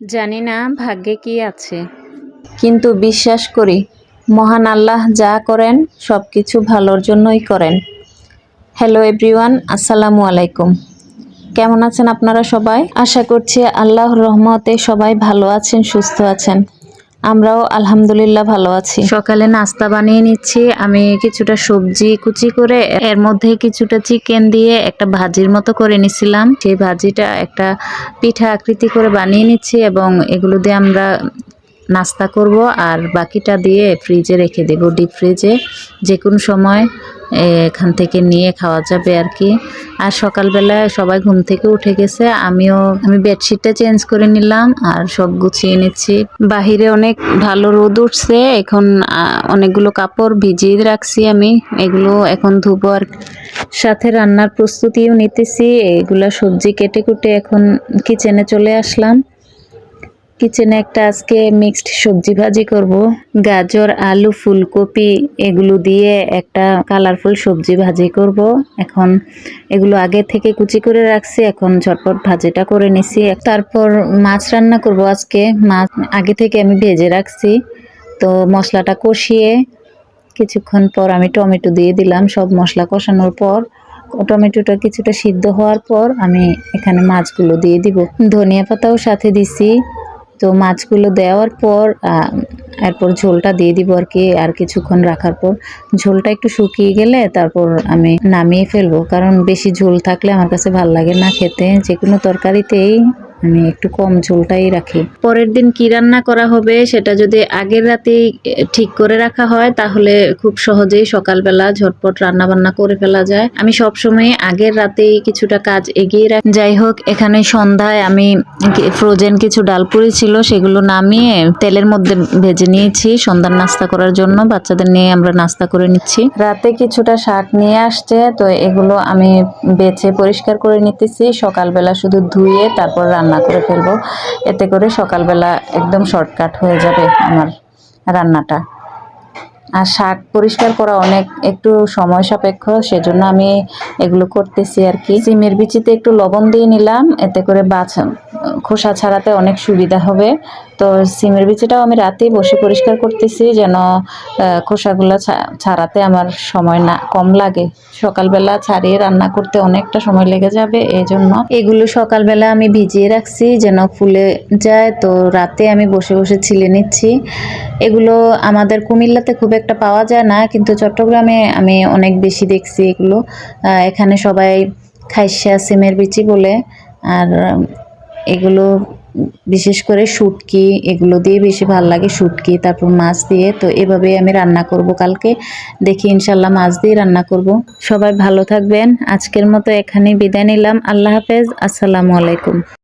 জানি না ভাগ্যে কি আছে। কিন্তু বিশ্বাস করি, মহান আল্লাহ যা করেন সব কিছু ভালোর জন্যই করেন। হ্যালো এভরিওয়ান আসসালামু আলাইকুম। কেমন আছেন আপনারা সবাই? আশা করছি আল্লাহর রহমতে সবাই ভালো আছেন, সুস্থ আছেন। আমরাও আলহামদুলিল্লাহ ভালো আছি। সকালে নাস্তা বানিয়ে নিচ্ছি। আমি কিছুটা সবজি কুচি করে, এর মধ্যে কিছুটা চিকেন দিয়ে একটা ভাজির মতো করে নিছিলাম। সেই ভাজিটা একটা পিঠা আকৃতি করে বানিয়ে নিচ্ছি এবং এগুলো দিয়ে আমরা নাস্তা করব। আর বাকিটা দিয়ে ফ্রিজে রেখে দেব ডিপ ফ্রিজে যে কোনো সময় এখান থেকে নিয়ে খাওয়া যাবে আর কি। আর সকালবেলা সবাই ঘুম থেকে উঠে গেছে, আমিও, আমি বেডশিটটা চেঞ্জ করে নিলাম আর সব গুছিয়ে নিচ্ছি। বাহিরে অনেক ভালো রোদ উঠছে, এখন অনেকগুলো কাপড় ভিজিয়ে রাখছি আমি, এগুলো এখন ধুবো আর সাথে রান্নার প্রস্তুতিও নিতেছি, এগুলা সবজি কেটে কুটে এখন কিচেনে চলে আসলাম। কিচেনে একটা আজকে মিক্সড সবজি ভাজি করব। গাজর, আলু, ফুলকপি, এগুলো দিয়ে একটা কালারফুল সবজি ভাজি করব। এখন এগুলো আগে থেকে কুচি করে রাখছি, এখন ঝটপট ভাজিটা করে নিছি। তারপর মাছ রান্না করব আজকে। মাছ আগে থেকে আমি ভেজে রাখছি। তো মশলাটা কষিয়ে কিছুক্ষণ পর আমি টমেটো দিয়ে দিলাম সব মশলা কষানোর পর। টমেটোটা কিছুটা সিদ্ধ হওয়ার পর আমি এখানে মাছগুলো দিয়ে দিব। ধনিয়া পাতাও সাথে দিছি। তো মাছগুলো দেওয়ার পর এরপর ঝোলটা দিয়ে দিব আর কি, আর কিছুক্ষণ রাখার পর। ঝোলটা একটু শুকিয়ে গেলে তারপর আমি নামিয়ে ফেলব, কারণ বেশি ঝোল থাকলে আমার কাছে ভালো লাগে না খেতে। যে কোনো তরকারিতেই আমি একটু কম ঝোলটাই রাখি। পরের দিন কি রান্না করা হবে সেটা যদি আগের রাতেই ঠিক করে রাখা হয়, তাহলে খুব সহজেই সকালবেলা ঝটপট রান্না বান্না করে ফেলা যায়। আমি সবসময় আগের রাতেই কিছুটা কাজ এগিয়ে রাখি, যাই হোক, এখানে সন্ধ্যায় আমি ফ্রোজেন কিছু ডালপুরি ছিল, সেগুলো নামিয়ে তেলের মধ্যে ভেজে নিয়েছি। সন্ধ্যার নাস্তা করার জন্য বাচ্চাদের নিয়ে আমরা নাস্তা করে নিচ্ছি। রাতে কিছুটা শাক নিয়ে আসছে, তো এগুলো আমি বেছে পরিষ্কার করে নিতেছি। সকালবেলা শুধু ধুয়ে তারপর রান্না করে ফেলব। এতে করে সকালবেলা একদম শর্টকাট হয়ে যাবে আমার রান্নাটা। আর শাক পরিষ্কার করা অনেক একটু সময় সাপেক্ষ, সেজন্য আমি এগুলো করতেছি আর কি। সিমের বিচিতে একটু লবণ দিয়ে নিলাম, এতে করে বাছা খোসা ছাড়াতে অনেক সুবিধা হবে। তো সিমের বিচিটাও আমি রাতেই বসে পরিষ্কার করতেছি যেন খোসাগুলো ছাড়াতে আমার সময় না, কম লাগে। সকালবেলা ছাড়িয়ে রান্না করতে অনেকটা সময় লেগে যাবে এই জন্য এগুলো সকালবেলা আমি ভিজিয়ে রাখছি যেন ফুলে যায়। তো রাতে আমি বসে বসে ছিলে নিচ্ছি। এগুলো আমাদের কুমিল্লাতে খুব একটা পাওয়া যায় না, কিন্তু চট্টগ্রামে আমি অনেক বেশি দেখছি এগুলো। এখানে সবাই খাইসা সিমের বিচি বলে, আর এগুলো বিশেষ করে শুটকি, এগুলো দিয়ে বেশি ভালো লাগে শুটকি, তারপর মাছ দিয়ে। তো এভাবেই আমি রান্না করব কালকে। দেখি ইনশাল্লাহ মাছ দিয়ে রান্না করব। সবাই ভালো থাকবেন। আজকের মতো এখানেই বিদায় নিলাম। আল্লাহ হাফেজ। আসসালামু আলাইকুম।